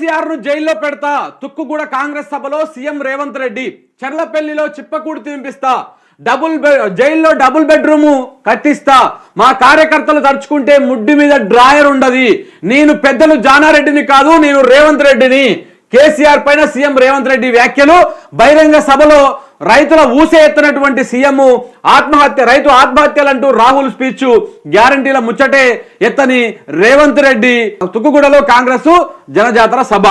కేసీఆర్ను జైల్లో పెడతా. తుక్కుగూడ కాంగ్రెస్ సభలో సీఎం రేవంత్ రెడ్డి. చెర్లపల్లిలో చిప్పకూడు తినిపిస్తా డబుల్ జైల్లో డబుల్ బెడ్రూమ్ కట్టిస్తా. మా కార్యకర్తలు తడుచుకుంటే ముడ్డి మీద డ్రాయర్ ఉండదు. నేను పెద్దలు జానారెడ్డిని కాదు నేను రేవంత్ రెడ్డిని. కేసీఆర్ పైన సీఎం రేవంత్ రెడ్డి వ్యాఖ్యలు బహిరంగ సభలో రైతుల ఊసే ఎత్తినటువంటి సీఎం ఆత్మహత్య రైతు ఆత్మహత్యలంటూ రాహుల్ స్పీచ్ గ్యారంటీల ముచ్చటే ఎత్తని రేవంత్ రెడ్డి తుక్కుగూడలో కాంగ్రెస్ జనజాతర సభ.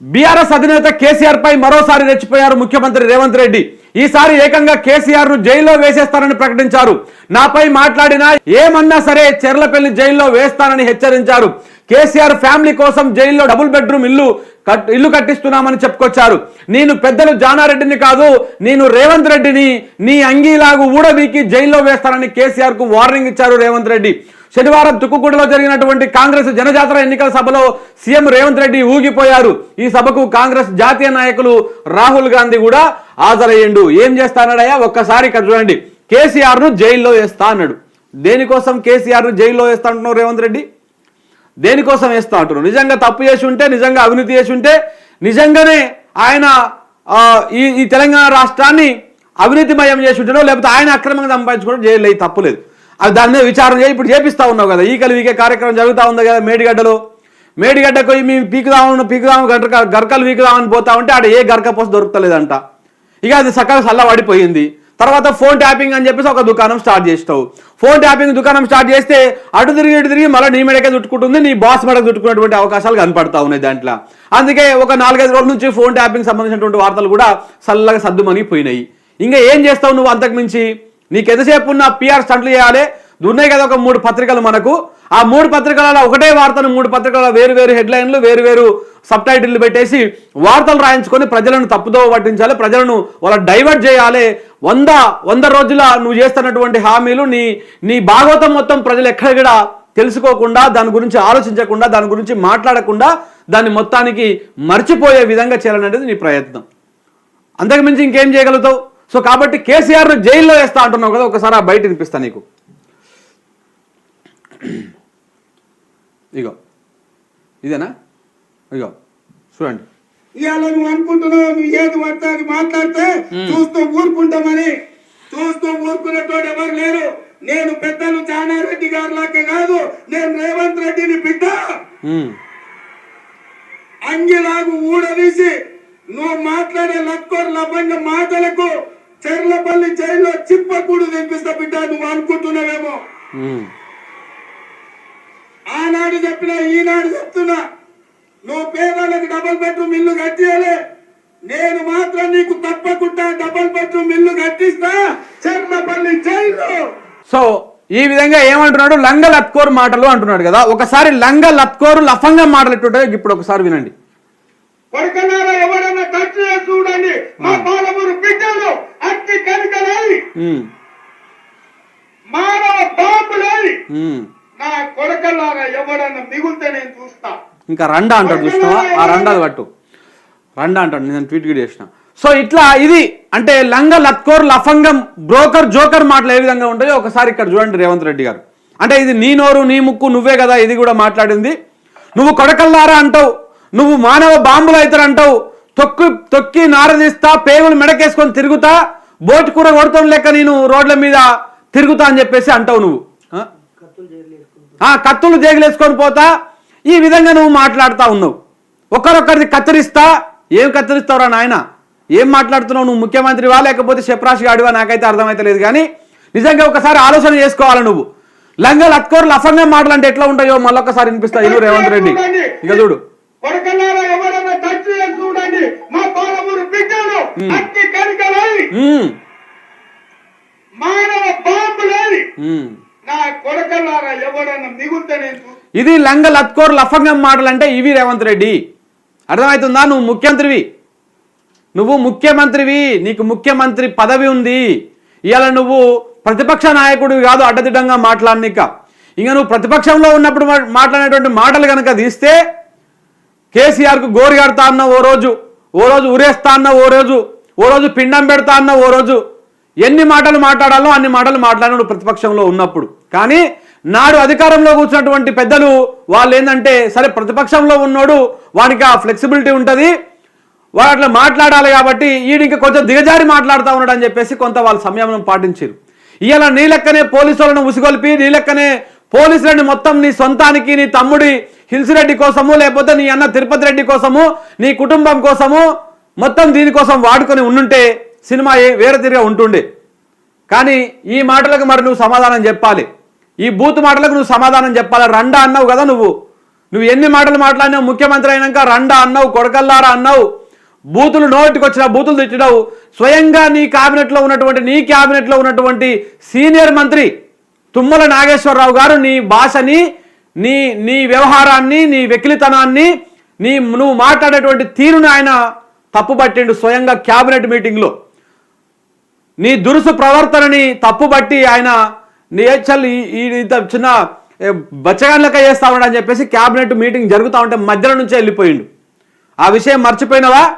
బీఆర్ఎస్ అధినేత కేసీఆర్ పై మరోసారి రెచ్చిపోయారు ముఖ్యమంత్రి రేవంత్ రెడ్డి. ఈసారి ఏకంగా కేసీఆర్ను జైల్లో వేసేస్తారని ప్రకటించారు. నాపై మాట్లాడినా ఏమన్నా సరే చెర్లపల్లి జైల్లో వేస్తానని హెచ్చరించారు. కేసీఆర్ ఫ్యామిలీ కోసం జైల్లో డబుల్ బెడ్రూమ్ ఇల్లు ఇల్లు కట్టిస్తున్నామని చెప్పుకొచ్చారు. నేను పెద్దలు జానారెడ్డిని కాదు నేను రేవంత్ రెడ్డిని నీ అంగీలాగు ఊడబీకి జైల్లో వేస్తానని కేసీఆర్కు వార్నింగ్ ఇచ్చారు రేవంత్ రెడ్డి. శనివారం తుక్కుగూడలో జరిగినటువంటి కాంగ్రెస్ జనజాతర ఎన్నికల సభలో సీఎం రేవంత్ రెడ్డి ఊగిపోయారు. ఈ సభకు కాంగ్రెస్ జాతీయ నాయకులు రాహుల్ గాంధీ కూడా హాజరయ్యిండు. ఏం చేస్తానడయ్యా? ఒక్కసారి ఇక్కడ చూడండి. కేసీఆర్ను జైల్లో వేస్తా అన్నాడు. దేనికోసం కేసీఆర్ను జైల్లో వేస్తా అంటున్నావు రేవంత్ రెడ్డి? దేనికోసం వేస్తా అంటున్నావు? నిజంగా తప్పు చేసి ఉంటే నిజంగా అవినీతి చేసి ఉంటే నిజంగానే ఆయన ఈ ఈ తెలంగాణ రాష్ట్రాన్ని అవినీతిమయం చేసి ఉంటాడో లేకపోతే ఆయన అక్రమంగా సంపాదించుకోవడం చేయలేదు తప్పులేదు అది దాని మీద విచారణ చేయి ఇప్పుడు చేపిస్తూ ఉన్నావు కదా. ఈకలు వీకే కార్యక్రమం జరుగుతూ ఉంది కదా మేడిగడ్డలో. మేడిగడ్డకు మేము పీకుదాము పీకుదాము గర్క గర్కలు వీకుదామని పోతా ఉంటే ఆడ ఏ గర్క పోస్ట్ దొరుకుతలేదంట. ఇక అది సకాల సల్ల పడిపోయింది. తర్వాత ఫోన్ ట్యాపింగ్ అని చెప్పేసి ఒక దుకాణం స్టార్ట్ చేస్తావు. ఫోన్ ట్యాపింగ్ దుకాణం స్టార్ట్ చేస్తే అటు తిరిగి ఇటు తిరిగి మళ్ళీ నీ మెడకే చుట్టుకుంటుంది నీ బాస్ మెడకు చుట్టుకునేటువంటి అవకాశాలు కనపడతా ఉన్నాయి దాంట్లో. అందుకే ఒక నాలుగైదు రోజుల నుంచి ఫోన్ ట్యాపింగ్ సంబంధించినటువంటి వార్తలు కూడా చల్లగా సర్దుమణిగిపోయినాయి ఇంకా ఏం చేస్తావు నువ్వు అంతకుమించి? నీకు ఎంతసేపు ఉన్న పిఆర్ స్టంట్లు చేయాలి? ఉన్నాయి కదా ఒక మూడు పత్రికలు మనకు. ఆ మూడు పత్రికలలో ఒకటే వార్తను మూడు పత్రికల వేరు వేరు హెడ్లైన్లు వేరు వేరు సబ్ టైటిల్లు పెట్టేసి వార్తలు రాయించుకొని ప్రజలను తప్పుదో పట్టించాలి ప్రజలను వాళ్ళ డైవర్ట్ చేయాలి. వంద వంద రోజుల నువ్వు చేస్తున్నటువంటి హామీలు నీ నీ భాగవతం మొత్తం ప్రజలు ఎక్కడ కూడా తెలుసుకోకుండా దాని గురించి ఆలోచించకుండా దాని గురించి మాట్లాడకుండా దాన్ని మొత్తానికి మర్చిపోయే విధంగా చేయాలనేది నీ ప్రయత్నం. అంతకుమించి ఇంకేం చేయగలుగుతావు? సో కాబట్టి కేసీఆర్ను జైల్లో వేస్తా అంటున్నావు కదా ఒకసారి ఆ బయట వినిపిస్తా నీకు. ఇగో. ఇదేనా? ఇగో. చూడండి. ఇవాళ నువ్వు అనుకుంటున్నావు నువ్వు ఏది పడితే మాట్లాడితే చూస్తూ ఊరుకుంటామని. చూస్తూ ఊరుకునేటోడు ఎవరు లేరు. నేను పెద్దలు జానారెడ్డి గారి లాగా కాదు నేను రేవంత్ రెడ్డిని బిడ్డ. అంగిలాగు ఊడదీసి నువ్వు మాట్లాడే లక్కోరు లభంగ మాటలకు చెర్లపల్లి జైల్లో చిప్పకూడు తెప్పిస్తా బిడ్డ నువ్వు అనుకుంటున్నావేమో. ఆనాడు చెప్పినా ఈనాడు చెప్తున్నా. నువ్వు పేదలకు డబుల్ బెడ్రూమ్ ఇల్లు కట్టియాలి. నేను మాత్రం నీకు తప్పకుండా డబుల్ బెడ్రూమ్ ఇల్లు కట్టిస్తా. చెర్లపల్లి జైలు సో ఈ విధంగా ఏమంటున్నాడు? లంగ లత్కోర్ మాటలు అంటున్నాడు కదా. ఒకసారి లంగ లత్కోరు లఫంగా మాటలు ఎట్టుంటాయో ఇప్పుడు ఒకసారి వినండి. కొడుకన్నారా ఎవరైనా చూడండి. మా పాలమూరు బిడ్డలు అట్టి కనుకలై. ఉమ్, మానవ బాంబులై. నా కొడకల్లారా ఎవడన్నా మిగులుతే నేను చూస్తా. ఇంకా రండా అంటాడు చూస్తావా ఆ రండాది పట్టు. రండా అంటాడు నేను ట్వీట్ కూడా చేసిన. సో ఇట్లా ఇది అంటే లంగ లత్కోర్ లఫంగం బ్రోకర్ జోకర్ మాటలు ఏ విధంగా ఉంటాయో ఒకసారి ఇక్కడ చూడండి రేవంత్ రెడ్డి గారు. అంటే ఇది నీ నోరు నీ ముక్కు నువ్వే కదా ఇది కూడా మాట్లాడింది. నువ్వు కొడకల్లారా అంటావు నువ్వు మానవ బాంబులు అవుతారు అంటావు. తొక్కి తొక్కి నారదీస్తా పేగులు మెడకేసుకొని తిరుగుతా బోటి కూర కొడతాం లెక్క నేను రోడ్ల మీద తిరుగుతా అని చెప్పేసి అంటావు నువ్వు. ఆ? కత్తులు జేగులేసుకొని పోతా ఈ విధంగా నువ్వు మాట్లాడుతా ఉన్నావు. ఒకరొకరిది కత్తిరిస్తా. ఏం కత్తిరిస్తావురా నాయన? ఏం మాట్లాడుతున్నావు? నువ్వు ముఖ్యమంత్రివా? లేకపోతే చెప్రాషి గాడివా? నాకైతే అర్థమైతే లేదు కానీ నిజంగా ఒకసారి ఆలోచన చేసుకోవాలి నువ్వు? లంగ లత్కోరు మాటలు అంటే ఎట్లా ఉంటాయో మళ్ళొకసారి వినిపిస్తా. ఇల్లు రేవంత్ రెడ్డి. ఇక చూడు. మానవ బాంబులై ఇది లంగ లత్కోర్ లఫంగం మాటలు అంటే ఇవి రేవంత్ రెడ్డి. అర్థమవుతుందా? నువ్వు ముఖ్యమంత్రివి నువ్వు ముఖ్యమంత్రివి నీకు ముఖ్యమంత్రి పదవి ఉంది. ఇవాళ నువ్వు ప్రతిపక్ష నాయకుడివి కాదు అడ్డదిడ్డంగా మాట్లాడనిక. ఇంకా నువ్వు ప్రతిపక్షంలో ఉన్నప్పుడు మాట్లాడేటువంటి మాటలు కనుక తీస్తే కేసీఆర్కు గోరు కడతా అన్న ఓ రోజు ఓ రోజు ఉరేస్తా అన్న ఓ రోజు ఓ రోజు పిండం పెడతా అన్న ఓ రోజు ఎన్ని మాటలు మాట్లాడాలో అన్ని మాటలు మాట్లాడినాడు ప్రతిపక్షంలో ఉన్నప్పుడు. కానీ నాడు అధికారంలో కూర్చున్నటువంటి పెద్దలు వాళ్ళు ఏంటంటే సరే ప్రతిపక్షంలో ఉన్నోడు వానికి ఆ ఫ్లెక్సిబిలిటీ ఉంటుంది వాడు అట్లా మాట్లాడాలి కాబట్టి ఈయన ఇంకా కొంచెం దిగజారి మాట్లాడుతూ ఉన్నాడు అని చెప్పేసి కొంత వాళ్ళ సంయమనం పాటించారు. ఇవాళ నీ లెక్కనే పోలీసులను ఉసిగొల్పి నీ లెక్కనే పోలీసులని మొత్తం నీ సొంతానికి నీ తమ్ముడి హిల్సిరెడ్డి కోసము లేకపోతే నీ అన్న తిరుపతి రెడ్డి కోసము నీ కుటుంబం కోసము మొత్తం దీనికోసం వాడుకొని ఉండుంటే సినిమా ఏ వేరే తిరిగా ఉంటుండే. కానీ ఈ మాటలకు మరి నువ్వు సమాధానం చెప్పాలి. ఈ బూత్ మాటలకు నువ్వు సమాధానం చెప్పాలి. రండా అన్నావు కదా నువ్వు. నువ్వు ఎన్ని మాటలు మాట్లాడినావు? ముఖ్యమంత్రి అయినాక రండా అన్నావు కొడకల్లారా అన్నావు? బూతులు నోటికొచ్చిన బూతులు తెచ్చినావు స్వయంగా నీ క్యాబినెట్లో ఉన్నటువంటి నీ క్యాబినెట్లో ఉన్నటువంటి సీనియర్ మంత్రి తుమ్మల నాగేశ్వరరావు గారు నీ భాషని నీ నీ వ్యవహారాన్ని నీ వెకిలితనాన్ని నీ నువ్వు మాట్లాడేటువంటి తీరును ఆయన తప్పుపట్టిండు స్వయంగా క్యాబినెట్ మీటింగ్లో. నీ దురుసు ప్రవర్తనని తప్పుబట్టి ఆయన నీ చల్లి ఈ- ఇంత చిన్న ఏ, బచ్చగాన్లక చేస్తా ఉన్నాడు అని చెప్పేసి క్యాబినెట్ మీటింగ్ జరుగుతూ ఉంటే మధ్యలో నుంచే వెళ్ళిపోయిండు. ఆ విషయం మర్చిపోయినవా?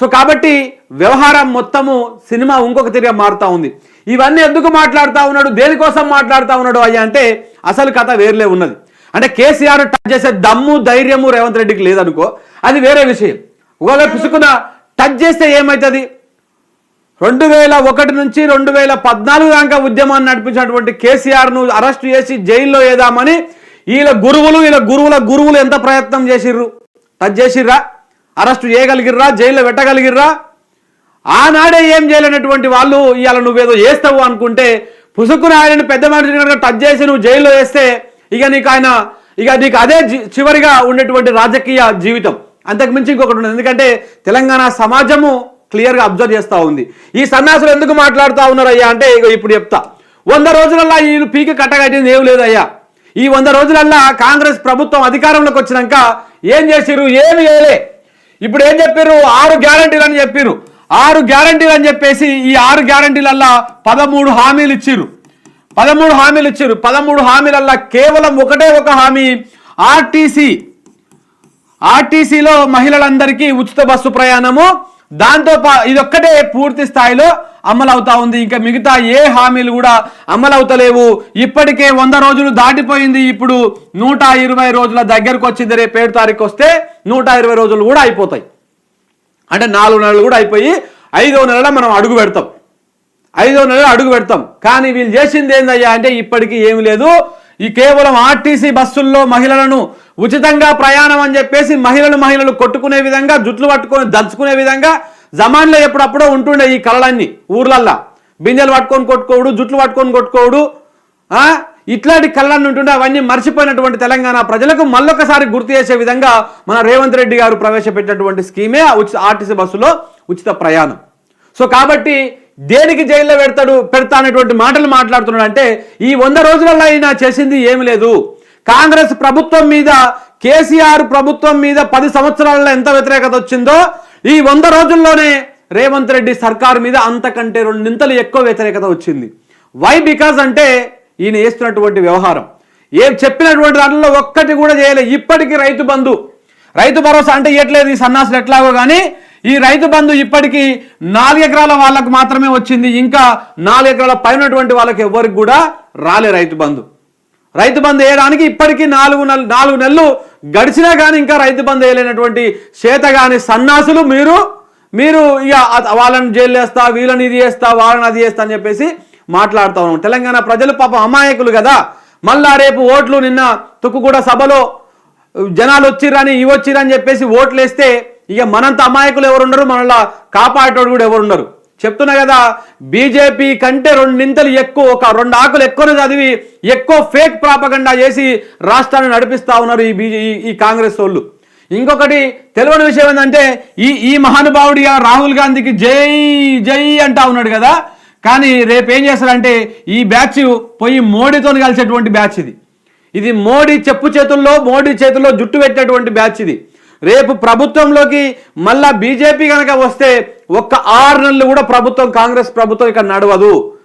సో కాబట్టి వ్యవహారం మొత్తము సినిమా ఇంకొక తిరిగి మారుతా ఉంది. ఇవన్నీ ఎందుకు మాట్లాడుతూ ఉన్నాడు? దేనికోసం మాట్లాడుతూ ఉన్నాడు అయ్యా అంటే అసలు కథ వేర్లే ఉన్నది. అంటే కేసీఆర్ టచ్ చేసే దమ్ము ధైర్యము రేవంత్ రెడ్డికి లేదనుకో అది వేరే విషయం. ఒకవేళ పిసుకున టచ్ చేస్తే ఏమవుతుంది రెండు వేల ఒకటి నుంచి రెండు వేల పద్నాలుగు దాకా ఉద్యమాన్ని నడిపించినటువంటి కేసీఆర్ను అరెస్ట్ చేసి జైల్లో వేదామని వీళ్ళ గురువులు వీళ్ళ గురువుల గురువులు ఎంత ప్రయత్నం చేసిర్రు? టచ్ చేసిర్రా? అరెస్ట్ చేయగలిగిర్రా? జైల్లో పెట్టగలిగిర్రా? ఆనాడే ఏం చేయలేనటువంటి వాళ్ళు ఇవాళ నువ్వేదో చేస్తావు అనుకుంటే పుసుకుని ఆయనను పెద్ద మనిషి కనుక టచ్ చేసి నువ్వు జైల్లో వేస్తే ఇక నీకు ఆయన ఇక నీకు అదే చివరిగా ఉండేటువంటి రాజకీయ జీవితం. అంతకుమించి ఇంకొకటి ఉండదు. ఎందుకంటే తెలంగాణ సమాజము క్లియర్గా అబ్జర్వ్ చేస్తూ ఉంది. ఈ సన్యాసులు ఎందుకు మాట్లాడుతూ ఉన్నారయ్యా అంటే ఇగో ఇప్పుడు చెప్తా. వంద రోజులల్లా వీళ్ళు పీకి కట్టగట్టింది ఏం లేదయ్యా. ఈ వంద రోజులల్లా కాంగ్రెస్ ప్రభుత్వం అధికారంలోకి వచ్చినాక ఏం చేసిరు ఏమి చేయలే. ఇప్పుడు ఏం చెప్పారు ఆరు గ్యారంటీలు అని చెప్పారు ఆరు గ్యారంటీలు అని చెప్పేసి ఈ ఆరు గ్యారంటీలల్లా పదమూడు హామీలు ఇచ్చిర్రు. పదమూడు హామీలు ఇచ్చారు పదమూడు హామీలల్లా కేవలం ఒకటే ఒక హామీ ఆర్టీసీ. ఆర్టీసీలో మహిళలందరికీ ఉచిత బస్సు ప్రయాణము దాంతో ఇదొక్కటే పూర్తి స్థాయిలో అమలవుతా ఉంది. ఇంకా మిగతా ఏ హామీలు కూడా అమలవుతలేవు. ఇప్పటికే వంద రోజులు దాటిపోయింది. ఇప్పుడు నూట ఇరవై రోజుల దగ్గరకు వచ్చింది రేపు ఏడు తారీఖు వస్తే నూట ఇరవై రోజులు కూడా అయిపోతాయి. అంటే నాలుగు నెలలు కూడా అయిపోయి ఐదో నెలల మనం అడుగు పెడతాం. ఐదో నెలలు అడుగు పెడతాం. కానీ వీళ్ళు చేసింది ఏందయ్యా అంటే ఇప్పటికీ ఏమి లేదు. ఈ కేవలం ఆర్టీసీ బస్సుల్లో మహిళలను ఉచితంగా ప్రయాణం అని చెప్పేసి మహిళలు మహిళలు కొట్టుకునే విధంగా జుట్లు పట్టుకొని దంచుకునే విధంగా జమాన్లో ఎప్పుడప్పుడో ఉంటుండే ఈ కళలన్నీ ఊర్లల్లా. బిందెలు పట్టుకొని కొట్టుకోడు జుట్లు పట్టుకొని కొట్టుకోడు ఇట్లాంటి కళ్ళన్నీ ఉంటుండే అవన్నీ మర్చిపోయినటువంటి తెలంగాణ ప్రజలకు మళ్ళొకసారి గుర్తు చేసే విధంగా మన రేవంత్ రెడ్డి గారు ప్రవేశపెట్టినటువంటి స్కీమే ఉచిత ఆర్టీసీ బస్సులో ఉచిత ప్రయాణం. సో కాబట్టి దేనికి జైల్లో పెడతాడు పెడతా అనేటువంటి మాటలు మాట్లాడుతున్నాడు అంటే ఈ వంద రోజులలో అయినా చేసింది ఏమి లేదు. కాంగ్రెస్ ప్రభుత్వం మీద కేసీఆర్ ప్రభుత్వం మీద పది సంవత్సరాలలో ఎంత వ్యతిరేకత వచ్చిందో ఈ వంద రోజుల్లోనే రేవంత్ రెడ్డి సర్కారు మీద అంతకంటే రెండింతలు ఎక్కువ వ్యతిరేకత వచ్చింది. వై బికాజ్ అంటే ఈయన వేస్తున్నటువంటి వ్యవహారం. ఏం చెప్పినటువంటి దాంట్లో ఒక్కటి కూడా చేయలేదు ఇప్పటికీ రైతు బంధు. రైతు భరోసా అంటే ఇవ్వట్లేదు ఈ సన్నాసులు ఎట్లాగో కానీ ఈ రైతు బంధు ఇప్పటికీ నాలుగు ఎకరాల వాళ్ళకు మాత్రమే వచ్చింది. ఇంకా నాలుగు ఎకరాల పైనటువంటి వాళ్ళకి ఎవరికి కూడా రాలే రైతు బంధు. రైతు బంధు వేయడానికి ఇప్పటికీ నాలుగు నెలలు నాలుగు నెలలు గడిచినా కానీ ఇంకా రైతు బంధు వేయలేనటువంటి చేతగాని సన్నాసులు మీరు మీరు ఇక వాళ్ళని జైలు వేస్తా వీళ్ళని ఇది చేస్తా వాళ్ళని అది చేస్తా అని చెప్పేసి మాట్లాడుతూ ఉన్నాం. తెలంగాణ ప్రజలు పాపం అమాయకులు కదా. మళ్ళా రేపు ఓట్లు నిన్న తుక్కుగూడ సభలో జనాలు వచ్చిర్రని ఇవి చెప్పేసి ఓట్లు వేస్తే ఇక మనంత అమాయకులు ఎవరున్నారు మనలా కాపాడేటోడు కూడా ఎవరున్నారు చెప్తున్నా కదా బీజేపీ కంటే రెండు నింతలు ఎక్కువ ఒక రెండు ఆకులు ఎక్కువనే చదివి ఎక్కువ ఫేక్ ప్రాపగండా చేసి రాష్ట్రాన్ని నడిపిస్తా ఉన్నారు ఈ బీజే ఈ- ఈ కాంగ్రెస్ వాళ్ళు. ఇంకొకటి తెలియని విషయం ఏంటంటే ఈ ఈ మహానుభావుడి రాహుల్ గాంధీకి జై జై అంటా ఉన్నాడు కదా. కానీ రేపు ఏం చేస్తారంటే ఈ బ్యాచ్ పోయి మోడీతో కలిసేటువంటి బ్యాచ్ ఇది. ఇది మోడీ చెప్పు చేతుల్లో మోడీ చేతుల్లో జుట్టు పెట్టేటువంటి బ్యాచ్ ఇది. రేపు ప్రభుత్వంలోకి మళ్ళా బీజేపీ కనుక వస్తే ఒక్క ఆరు నెలలు కూడా ప్రభుత్వం కాంగ్రెస్ ప్రభుత్వం ఇక్కడ నడవదు.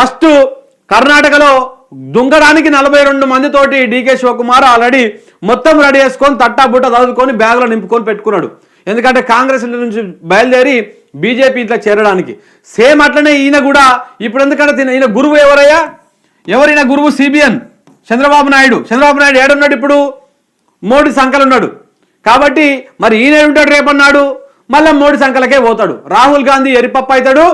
ఫస్ట్ కర్ణాటకలో దుంగడానికి నలభై రెండు మందితోటి డీకే శివకుమార్ ఆల్రెడీ మొత్తం రెడీ చేసుకొని తట్టాబుట్ట చదువుకొని బ్యాగులో నింపుకొని పెట్టుకున్నాడు. ఎందుకంటే కాంగ్రెస్ నుంచి బయలుదేరి బీజేపీ ఇట్లా చేరడానికి. సేమ్ అట్లనే ఈయన కూడా ఇప్పుడు ఎందుకంటే తిన- ఈయన గురువు ఎవరయ్యా? ఎవరైనా గురువు? సిబిఎన్. చంద్రబాబు నాయుడు. చంద్రబాబు నాయుడు ఏడున్నాడు ఇప్పుడు? మోడీ సంకలు ఉన్నాడు కాబట్టి మరి ఈయన ఉంటాడు రేపన్నాడు? మళ్ళీ మోడీ సంకలకే పోతాడు. రాహుల్ గాంధీ ఎరిపప్పు అవుతాడు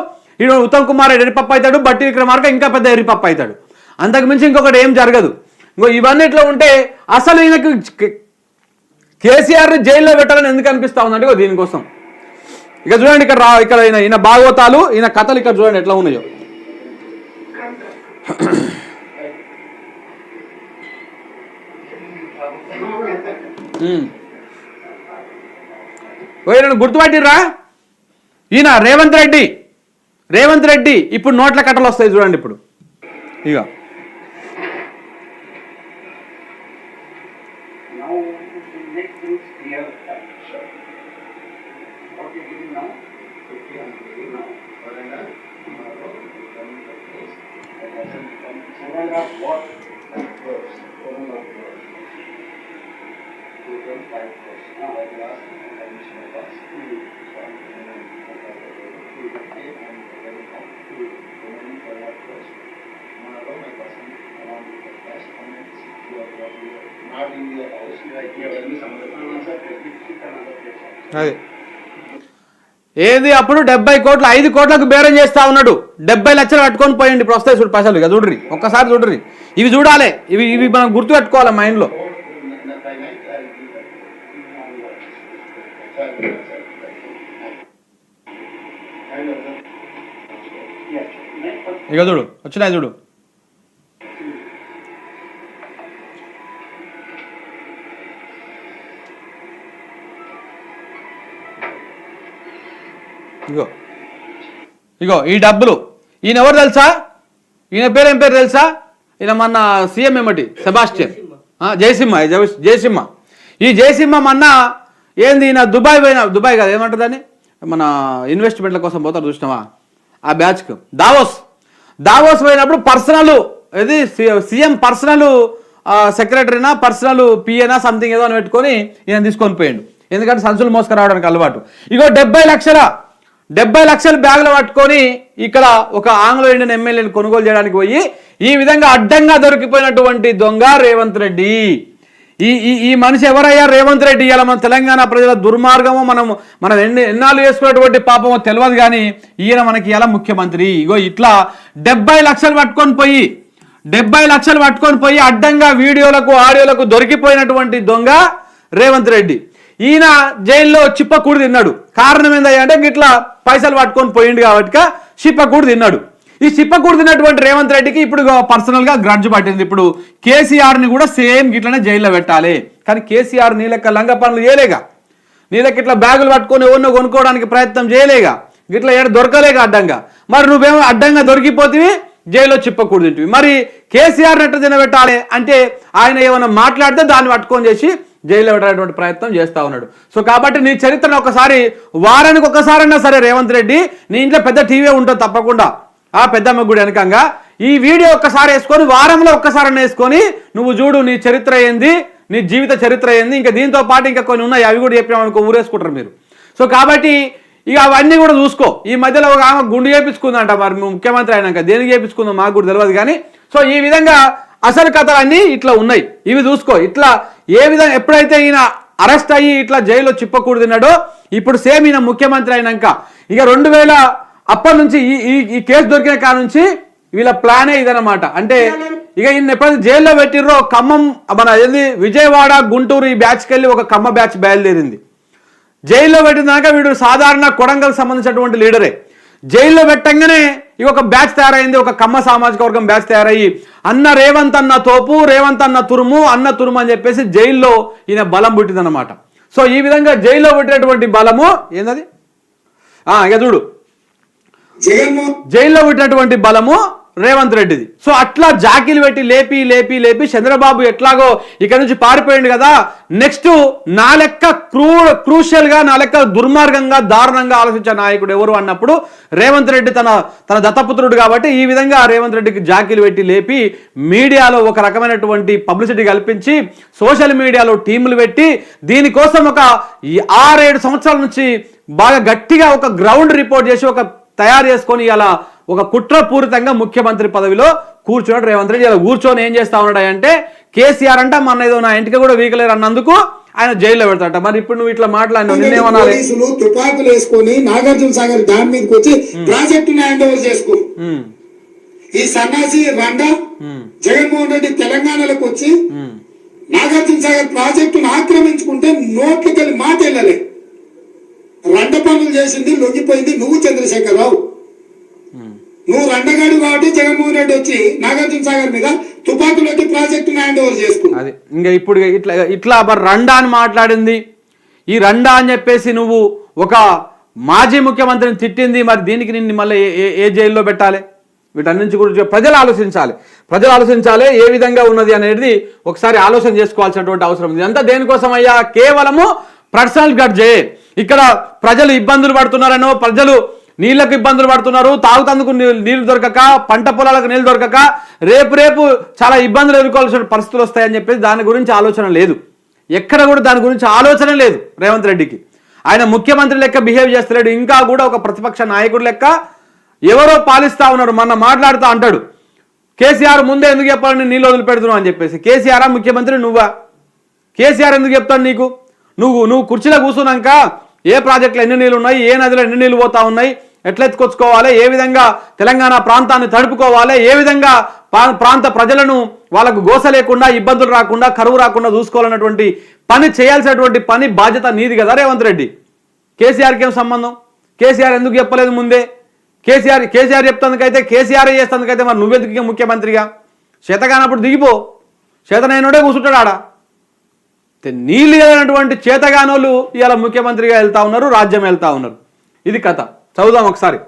ఈయన ఉత్తమ్ కుమార్ రెడ్డి ఎరిపప్పు అవుతాడు బట్టి విక్రమార్క ఇంకా పెద్ద ఎరిపప్పు అవుతాడు అంతకు మించి ఇంకొకటి ఏం జరగదు. ఇంకో ఇవన్నీ ఇట్లా ఉంటే అసలు ఈయనకు కేసీఆర్ జైల్లో పెట్టాలని ఎందుకు అనిపిస్తా ఉందంటే దీనికోసం. ఇక చూడండి ఇక్కడ రా ఇక్కడ ఈయన ఈయన భాగవతాలు ఈయన కథలు ఇక్కడ చూడండి ఎట్లా ఉన్నాయో. ఓ గుర్తుపట్టిర్రా? ఈయన రేవంత్ రెడ్డి. రేవంత్ రెడ్డి ఇప్పుడు నోట్ల కట్టలు వస్తాయి చూడండి ఇప్పుడు. ఇక అది. ఏది అప్పుడు డెబ్బై కోట్లు ఐదు కోట్లకు బేరం చేస్తా ఉన్నాడు. డెబ్బై లక్షలు కట్టుకొని పోయండి ఇప్పుడు చూడు పైసలు ఇక చూడ్రి ఒక్కసారి చూడ్రి ఇవి చూడాలి. ఇవి ఇవి మనం గుర్తు పెట్టుకోవాలి మైండ్లో? ఇక చూడు వచ్చినాయి చూడు. ఇగో. ఇగో ఈ డబ్బులు. ఈయన ఎవరు తెలుసా? ఈయన పేరు ఏం పేరు తెలుసా? ఈయన మన సీఎం ఏమిటి? సెబాస్టియన్. జయసింహ. జయసింహ ఈ జయసింహ. మొన్న ఏంది ఈయన దుబాయ్ పోయిన దుబాయ్ కాదు ఏమంటుంది అని మన ఇన్వెస్ట్మెంట్ల కోసం పోతారు చూసినావా? ఆ బ్యాచ్కు దావోస్. దావోస్ పోయినప్పుడు పర్సనల్ ఇది సీఎం పర్సనల్ సెక్రటరీనా పర్సనల్ పిఏనా సంథింగ్ ఏదో అని పెట్టుకొని ఈయన తీసుకొని పోయిండు. ఎందుకంటే సంచులు మోసుకురావడానికి అలవాటు. ఇగో డెబ్బై లక్షల డెబ్బై లక్షల బ్యాగులు పట్టుకొని ఇక్కడ ఒక ఆంగ్లో ఇండియన్ ఎమ్మెల్యేని కొనుగోలు చేయడానికి పోయి ఈ విధంగా అడ్డంగా దొరికిపోయినటువంటి దొంగ రేవంత్ రెడ్డి. ఈ ఈ ఈ మనిషి ఎవరయ్యా రేవంత్ రెడ్డి? ఇలా మన తెలంగాణ ప్రజల దుర్మార్గము మనం మనం ఎన్ని ఎన్నాళ్ళు చేసుకున్నటువంటి పాపమో తెలియదు కానీ ఈయన మనకి ఎలా ముఖ్యమంత్రి? ఇగో ఇట్లా డెబ్బై లక్షలు పట్టుకొని పోయి డెబ్బై లక్షలు పట్టుకొని పోయి అడ్డంగా వీడియోలకు ఆడియోలకు దొరికిపోయినటువంటి దొంగ రేవంత్ రెడ్డి. ఈయన జైల్లో చిప్పకూడు తిన్నాడు. కారణం ఏందయ్యా గిట్లా పైసలు పట్టుకొని పోయిండు కాబట్టి చిప్పకూడు తిన్నాడు. ఈ చిప్పకూడు తిన్నటువంటి రేవంత్ రెడ్డికి ఇప్పుడు పర్సనల్గా గ్రడ్జ్ పట్టింది. ఇప్పుడు కేసీఆర్ని కూడా సేమ్ గిట్లనే జైల్లో పెట్టాలి. కానీ కేసీఆర్ నీ లెక్క లంగ పనులు చేయలేగా. నీ లెక్క ఇట్లా బ్యాగులు పట్టుకొని ఎవరినో కొనుక్కోవడానికి ప్రయత్నం చేయలేగా. గిట్లా ఏడ దొరకలేగా అడ్డంగా. మరి నువ్వేమో అడ్డంగా దొరికిపోతివి జైల్లో చిప్పకూడదు తింటివి. మరి కేసీఆర్ని ఎట్లా తినబెట్టాలి? అంటే ఆయన ఏమైనా మాట్లాడితే దాన్ని పట్టుకొని చేసి జైల్లో పెట్టేటువంటి ప్రయత్నం చేస్తూ ఉన్నాడు. సో కాబట్టి నీ చరిత్రను ఒకసారి వారానికి ఒకసారైనా సరే రేవంత్ రెడ్డి నీ ఇంట్లో పెద్ద టీవీ ఉంటుంది తప్పకుండా. ఆ పెద్దమ్మ గుడి వెనకంగా ఈ వీడియో ఒక్కసారి వేసుకొని వారంలో ఒక్కసారి వేసుకొని నువ్వు చూడు నీ చరిత్ర ఏంది నీ జీవిత చరిత్ర ఏంది ఇంకా దీంతో పాటు ఇంకా కొన్ని ఉన్నాయి అవి కూడా చెప్పినామనుకో ఊరేసుకుంటారు మీరు. సో కాబట్టి ఇక అవన్నీ కూడా చూసుకో. ఈ మధ్యలో ఒక ఆమె గుండు చేపించుకుందంట మరి ముఖ్యమంత్రి అయినాక. దేనికి చేపించుకుందో మాకు కూడా తెలియదు కానీ సో ఈ విధంగా అసలు కథలన్నీ ఇట్లా ఉన్నాయి. ఇవి చూసుకో. ఇట్లా ఏ విధంగా ఎప్పుడైతే ఈయన అరెస్ట్ అయ్యి ఇట్లా జైల్లో చిప్పకూడదున్నాడో ఇప్పుడు సేమ్ ఈయన ముఖ్యమంత్రి అయినాక. ఇక రెండు వేల అప్పటి నుంచి ఈ ఈ ఈ కేసు దొరికిన కాడ నుంచి వీళ్ళ ప్లానే ఇదనమాట అంటే ఇక ఈయన ఎప్పుడైతే జైల్లో పెట్టిర్రో ఖమ్మం మన ఏది విజయవాడ గుంటూరు ఈ బ్యాచ్కి వెళ్ళి ఒక ఖమ్మ బ్యాచ్ బయలుదేరింది. జైల్లో పెట్టినాక వీడు సాధారణ కొడంగల్ సంబంధించినటువంటి లీడరే. జైల్లో పెట్టంగానే ఇక ఒక బ్యాచ్ తయారైంది ఒక కమ్మ సామాజిక వర్గం బ్యాచ్ తయారయ్యి. అన్న రేవంత్ అన్న తోపు రేవంత్ అన్న తురుము అన్న తురుము అని చెప్పేసి జైల్లో ఈయన బలం పుట్టిందన్నమాట. సో ఈ విధంగా జైల్లో పుట్టినటువంటి బలము ఏందది? ఆ, ఇక చూడు. జైల్లో పుట్టినటువంటి బలము రేవంత్ రెడ్డిది. సో అట్లా జాకీలు పెట్టి లేపి లేపి లేపి చంద్రబాబు ఎట్లాగో ఇక్కడ నుంచి పారిపోయింది కదా నెక్స్ట్ నా లెక్క క్రూ క్రూషియల్గా నా లెక్క దుర్మార్గంగా దారుణంగా ఆలోచించే నాయకుడు ఎవరు అన్నప్పుడు రేవంత్ రెడ్డి తన తన దత్తపుత్రుడు కాబట్టి ఈ విధంగా రేవంత్ రెడ్డికి జాకీలు పెట్టి లేపి మీడియాలో ఒక రకమైనటువంటి పబ్లిసిటీ కల్పించి సోషల్ మీడియాలో టీములు పెట్టి దీనికోసం ఒక ఆరేడు సంవత్సరాల నుంచి బాగా గట్టిగా ఒక గ్రౌండ్ రిపోర్ట్ చేసి ఒక తయారు చేసుకొని ఇలా ఒక కుట్రపూరితంగా ముఖ్యమంత్రి పదవిలో కూర్చున్నాడు రేవంత్ రెడ్డి. ఇలా కూర్చొని ఏం చేస్తా ఉన్నాడు అంటే కేసీఆర్ అంట మన ఏదో నా ఇంటికి కూడా వీకలేరు అన్నందుకు ఆయన జైల్లో పెడతాట మరి ఇప్పుడు నువ్వు ఇట్లా మాట్లాడినావు నిన్నేమనాలి తుపాకులు వేసుకొని నాగార్జున సాగర్ డ్యామ్ మీదకి వచ్చి ప్రాజెక్టు హ్యాండ్ ఓవర్ చేసుకో ఈ సన్నాసి రండా జగన్మోహన్ రెడ్డి తెలంగాణలోకి వచ్చి. నాగార్జున సాగర్ ప్రాజెక్టును ఆక్రమించుకుంటే నోట్లకెళ్ళి మాట వెళ్ళలే రండ పనులు చేసింది లొంగిపోయింది నువ్వు చంద్రశేఖరరావు. నువ్వు రండగాడు కాబట్టి జగన్మోహన్ రెడ్డి వచ్చి నాగార్జున సాగర్ మీద తుపాకులకి ప్రాజెక్టును హ్యాండ్ ఓవర్ చేసుకున్నావు ఇంకా ఇప్పుడు ఇట్లా ఇట్లా మరి రండా అని మాట్లాడింది. ఈ రండా అని చెప్పేసి నువ్వు ఒక మాజీ ముఖ్యమంత్రిని తిట్టింది మరి దీనికి నిన్ను మళ్ళీ ఏ- ఏ- ఏ జైల్లో పెట్టాలి? వీటన్నింటి గురించి ప్రజలు ఆలోచించాలి. ప్రజలు ఆలోచించాలి ఏ విధంగా ఉన్నది అనేది ఒకసారి ఆలోచన చేసుకోవాల్సినటువంటి అవసరం ఉంది. అంతా దేనికోసం అయ్యా? కేవలము పర్సనల్ గడ్జే ఇక్కడ ప్రజలు ఇబ్బందులు పడుతున్నారనో ప్రజలు నీళ్ళకు ఇబ్బందులు పడుతున్నారు. తాగుతందుకు నీళ్ళు దొరకక పంట పొలాలకు నీళ్ళు దొరకక రేపు రేపు చాలా ఇబ్బందులు ఎదుర్కోవాల్సిన పరిస్థితులు వస్తాయని చెప్పేసి దాని గురించి ఆలోచన లేదు. ఎక్కడ కూడా దాని గురించి ఆలోచన లేదు రేవంత్ రెడ్డికి. ఆయన ముఖ్యమంత్రి లెక్క బిహేవ్ చేస్తలేడు. ఇంకా కూడా ఒక ప్రతిపక్ష నాయకుడు లెక్క ఎవరో పాలిస్తా ఉన్నారు. మొన్న మాట్లాడుతూ అంటాడు. కేసీఆర్ ముందే ఎందుకు చెప్పాలని నీళ్ళు వదిలిపెడుతున్నావు అని చెప్పేసి. కేసీఆర్ ముఖ్యమంత్రి నువ్వా? కేసీఆర్ ఎందుకు చెప్తాను నీకు? నువ్వు నువ్వు కుర్చీలో కూర్చున్నాక ఏ ప్రాజెక్టులు ఎన్ని నీళ్ళు ఉన్నాయి? ఏ నదిలో ఎన్ని నీళ్ళు పోతా ఉన్నాయి? ఎట్లెత్తుకొచ్చుకోవాలి? ఏ విధంగా తెలంగాణ ప్రాంతాన్ని తడుపుకోవాలి? ఏ విధంగా ప్రాంత ప్రజలను వాళ్ళకు గోస లేకుండా ఇబ్బందులు రాకుండా కరువు రాకుండా చూసుకోవాలన్నటువంటి పని చేయాల్సినటువంటి పని బాధ్యత నీది కదా రేవంత్ రెడ్డి. కేసీఆర్కి ఏం సంబంధం? కేసీఆర్ ఎందుకు చెప్పలేదు ముందే? కేసీఆర్ కేసీఆర్ చెప్తందుకైతే కేసీఆర్ చేస్తందుకైతే మరి నువ్వెందుకు ఇక ముఖ్యమంత్రిగా? చేతగానప్పుడు దిగిపో. చేతనైనోడే కూర్చుంటాడు ఆడ. నీళ్ళు లేనటువంటి చేతగానోళ్ళు ఇవాళ ముఖ్యమంత్రిగా వెళ్తా ఉన్నారు రాజ్యం వెళ్తా ఉన్నారు. ఇది కథ. చదువుదాం ఒకసారి.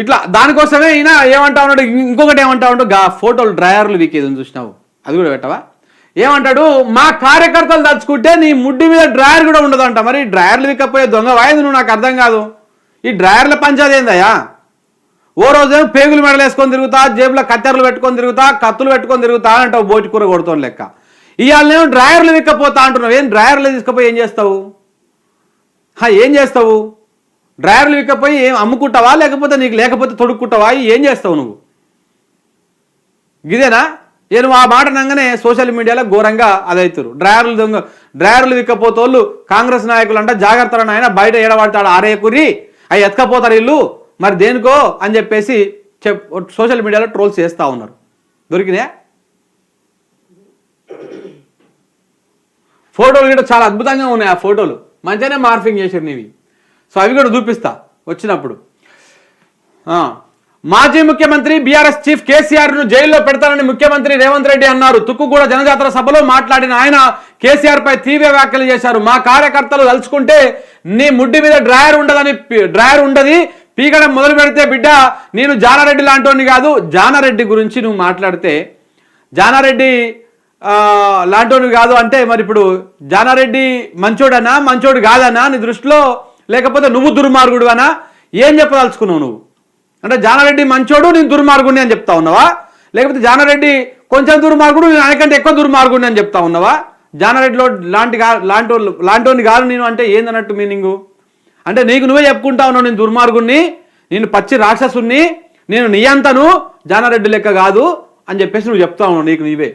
ఇట్లా దానికోసమే ఈయన ఏమంటా ఉన్నాడు? ఇంకొకటి ఏమంటా ఉన్నాడు గా ఫోటోలు డ్రయర్లు వీకేది చూసినావు. అది కూడా పెట్టవా? ఏమంటాడు? మా కార్యకర్తలు తలుచుకుంటే నీ ముడ్డి మీద డ్రాయర్ కూడా ఉండదంట. మరి డ్రయర్లు విక్కపోయే దొంగ వాయింది నువ్వు నాకు అర్థం కాదు. ఈ డ్రయర్ల పంచాది ఏందయ్యా? ఓ రోజేమో పేగులు మెడలు వేసుకొని తిరుగుతా జేబులో కత్తెరలు పెట్టుకొని తిరుగుతా కత్తులు పెట్టుకొని తిరుగుతా అంటావు బోటి కూర కొడుతాను లెక్క. ఇవాళనేమో డ్రయర్లు విక్కపోతా అంటున్నావు. ఏం డ్రాయర్లు తీసుకుపోయి ఏం చేస్తావు? ఏం చేస్తావు? డ్రైవర్లు విక్కపోయి ఏం అమ్ముకుంటావా? లేకపోతే నీకు లేకపోతే తొడుక్కుంటావా? ఏం చేస్తావు నువ్వు? ఇదేనా? నేను ఆ మాట అనగానే సోషల్ మీడియాలో ఘోరంగా అదవుతారు డ్రైవర్లు దొంగ డ్రైవర్లు విక్కపోతోళ్ళు కాంగ్రెస్ నాయకులు అంట జాగ్రత్తలను ఆయన బయట ఏడబడతాడు ఆరేకురి అవి ఎత్తుకపోతారు వీళ్ళు. మరి దేనికో అని చెప్పేసి చెప్ సోషల్ మీడియాలో ట్రోల్స్ చేస్తూ ఉన్నారు. దొరికినాయా? ఫోటోలు కూడా చాలా అద్భుతంగా ఉన్నాయి ఆ ఫోటోలు. మంచిగానే మార్ఫింగ్ చేశారు నీవి. సో అవి కూడా చూపిస్తా వచ్చినప్పుడు మాజీ ముఖ్యమంత్రి బీఆర్ఎస్ చీఫ్ కేసీఆర్ను జైల్లో పెడతానని ముఖ్యమంత్రి రేవంత్ రెడ్డి అన్నారు. తుక్కుగూడ జనజాతర సభలో మాట్లాడిన ఆయన కేసీఆర్ పై తీవ్ర వ్యాఖ్యలు చేశారు. మా కార్యకర్తలు తలుచుకుంటే నీ ముడ్డి మీద డ్రాయర్ ఉండదని డ్రాయర్ ఉండదు. పీకడం మొదలు పెడితే బిడ్డ నేను జానారెడ్డి లాంటోని కాదు. జానారెడ్డి గురించి నువ్వు మాట్లాడితే జానారెడ్డి లాంటోని కాదు అంటే మరి ఇప్పుడు జానారెడ్డి మంచోడనా? మంచోడు కాదనా? నీ దృష్టిలో లేకపోతే నువ్వు దుర్మార్గుడు అనా ఏం చెప్పదలుచుకున్నావు నువ్వు? అంటే జానారెడ్డి మంచోడు నేను దుర్మార్గుడిని అని చెప్తా ఉన్నావా? లేకపోతే జానారెడ్డి కొంచెం దుర్మార్గుడు నేను ఆయనకంటే ఎక్కువ దుర్మార్గుడిని అని చెప్తా ఉన్నావా? జానారెడ్డిలో లాంటి లాంటి వాళ్ళు- లాంటోని కాదు నేను అంటే ఏందన్నట్టు మీనింగు? అంటే నీకు నువ్వే చెప్పుకుంటా ఉన్నావు నేను దుర్మార్గుణ్ణి నేను పచ్చి రాక్షసుణ్ణి నేను నీ అంతను జానారెడ్డి లెక్క కాదు అని చెప్పేసి నువ్వు చెప్తా ఉన్నావు నీకు నీవే